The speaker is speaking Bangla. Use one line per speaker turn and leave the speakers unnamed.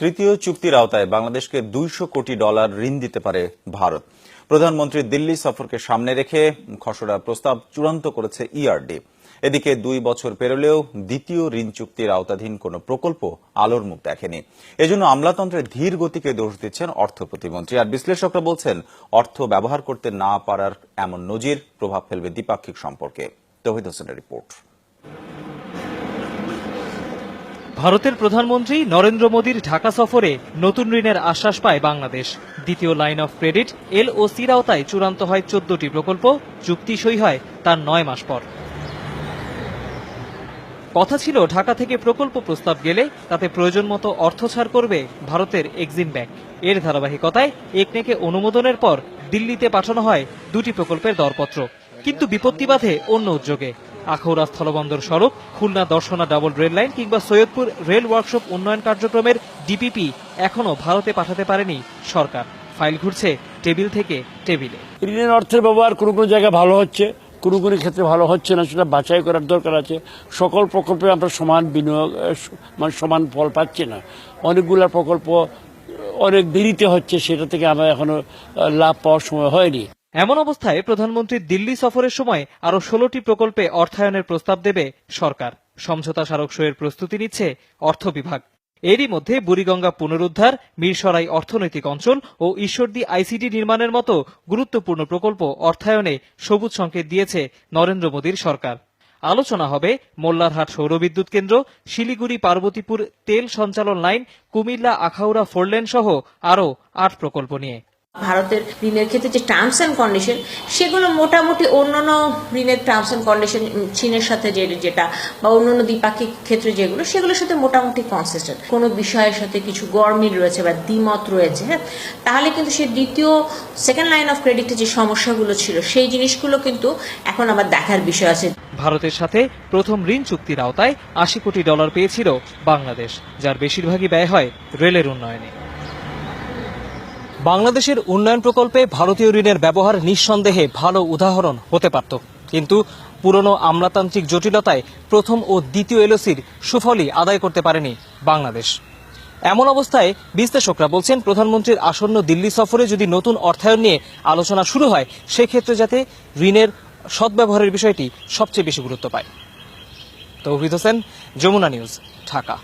তৃতীয় চুক্তির আওতায় বাংলাদেশকে দুইশো কোটি ডলার ঋণ দিতে পারে ভারত। প্রধানমন্ত্রী দিল্লি সফরকে সামনে রেখে খসড়া প্রস্তাব চূড়ান্ত করেছে ইআরডি এদিকে দুই বছর পেরোলেও দ্বিতীয় ঋণ চুক্তির আওতাধীন কোনো প্রকল্প আলোর মুখ দেখেনি। এজন্য আমলাতন্ত্রের ধীর গতিকে দোষ দিচ্ছেন অর্থ প্রতিমন্ত্রী। আর বিশ্লেষকরা বলছেন, অর্থ ব্যবহার করতে না পারার এমন নজির প্রভাব ফেলবে দ্বিপাক্ষিক সম্পর্কে। তহিদ হোসেনের রিপোর্ট।
ভারতের প্রধানমন্ত্রী নরেন্দ্র মোদীর ঢাকা সফরে নতুন ঋণের আশ্বাস পায় বাংলাদেশ। দ্বিতীয় line of credit L O সির আওতায় চূড়ান্ত হয় চোদ্দটি প্রকল্প, চুক্তি সই হয় তার নয় মাস পর। কথা ছিল, ঢাকা থেকে প্রকল্প প্রস্তাব গেলে তাতে প্রয়োজন মতো অর্থ ছাড় করবে ভারতের এক্সিম ব্যাংক। এর ধারাবাহিকতায় একনেকে অনুমোদনের পর দিল্লিতে পাঠানো হয় দুটি প্রকল্পের দরপত্র। কিন্তু বিপত্তি বাধে অন্য উদ্যোগে। আখাউড়া স্থলবন্দর সড়ক, Khulna Darshana double rail line কিংবা সৈয়দপুর রেল ওয়ার্কশপ উন্নয়ন কার্যক্রমের ডিপিপি এখনও ভারতে পাঠাতে পারেনি সরকার। ফাইল ঘুরছে টেবিল থেকে টেবিলে।
ঋণের অর্থের ব্যবহার কোনো কোনো জায়গায় ভালো হচ্ছে, কোনো কোনো ক্ষেত্রে ভালো হচ্ছে না, সেটা বাছাই করার দরকার আছে। সকল প্রকল্পে আমরা সমান বিনিয়োগ মানে সমান ফল পাচ্ছি না। অনেকগুলো প্রকল্প অনেক দেরিতে হচ্ছে, সেটা থেকে আমরা এখনও লাভ পাওয়ার সময় হয়নি।
এমন অবস্থায় প্রধানমন্ত্রী দিল্লি সফরের সময় আরও ষোলোটি প্রকল্পে অর্থায়নের প্রস্তাব দেবে সরকার। সমঝোতা স্মারক সইয়ের প্রস্তুতি নিচ্ছে অর্থ বিভাগ। এরই মধ্যে বুড়িগঙ্গা পুনরুদ্ধার, মিরসরাই অর্থনৈতিক অঞ্চল ও ঈশ্বরদী আইসিডি নির্মাণের মতো গুরুত্বপূর্ণ প্রকল্প অর্থায়নে সবুজ সংকেত দিয়েছে নরেন্দ্র মোদীর সরকার। আলোচনা হবে মোল্লারহাট সৌরবিদ্যুৎ কেন্দ্র, শিলিগুড়ি পার্বতীপুর তেল সঞ্চালন লাইন, কুমিল্লা আখাউড়া ফোরলেন সহ আরও আট প্রকল্প নিয়ে।
ভারতের ঋণের ক্ষেত্রে যে টার্মস অ্যান্ড কন্ডিশন সেগুলো মোটামুটি অন্যান্য ঋণের টার্মস অ্যান্ড কন্ডিশন চীনের সাথে যে যেটা বা অন্যান্য দ্বিপাক্ষিক ক্ষেত্রে যেগুলো, সেগুলোর সাথে মোটামুটি কনসিস্টেন্ট কোনো বিষয়ের সাথে কিছু গরমিল রয়েছে বা দ্বিমত রয়েছে হ্যাঁ? তাহলে কিন্তু সে দ্বিতীয় সেকেন্ড লাইন অফ ক্রেডিটে যে সমস্যাগুলো ছিল, সেই জিনিসগুলো কিন্তু এখন আবার দেখার বিষয় আছে।
ভারতের সাথে প্রথম ঋণ চুক্তির আওতায় আশি কোটি ডলার পেয়েছিল বাংলাদেশ, যার বেশিরভাগই ব্যয় হয় রেলের উন্নয়নে। বাংলাদেশের উন্নয়ন প্রকল্পে ভারতীয় ঋণের ব্যবহার নিঃসন্দেহে ভালো উদাহরণ হতে পারত। কিন্তু পুরনো আমলাতান্ত্রিক জটিলতায় প্রথম ও দ্বিতীয় এলওসির সুফলই আদায় করতে পারেনি বাংলাদেশ। এমন অবস্থায় বিশ্লেষকরা বলছেন, প্রধানমন্ত্রীর আসন্ন দিল্লি সফরে যদি নতুন অর্থায়ন নিয়ে আলোচনা শুরু হয়, সেক্ষেত্রে যাতে ঋণের সদ্ব্যবহারের বিষয়টি সবচেয়ে বেশি গুরুত্ব পায়। তৌহিদ হোসেন, যমুনা নিউজ, ঢাকা।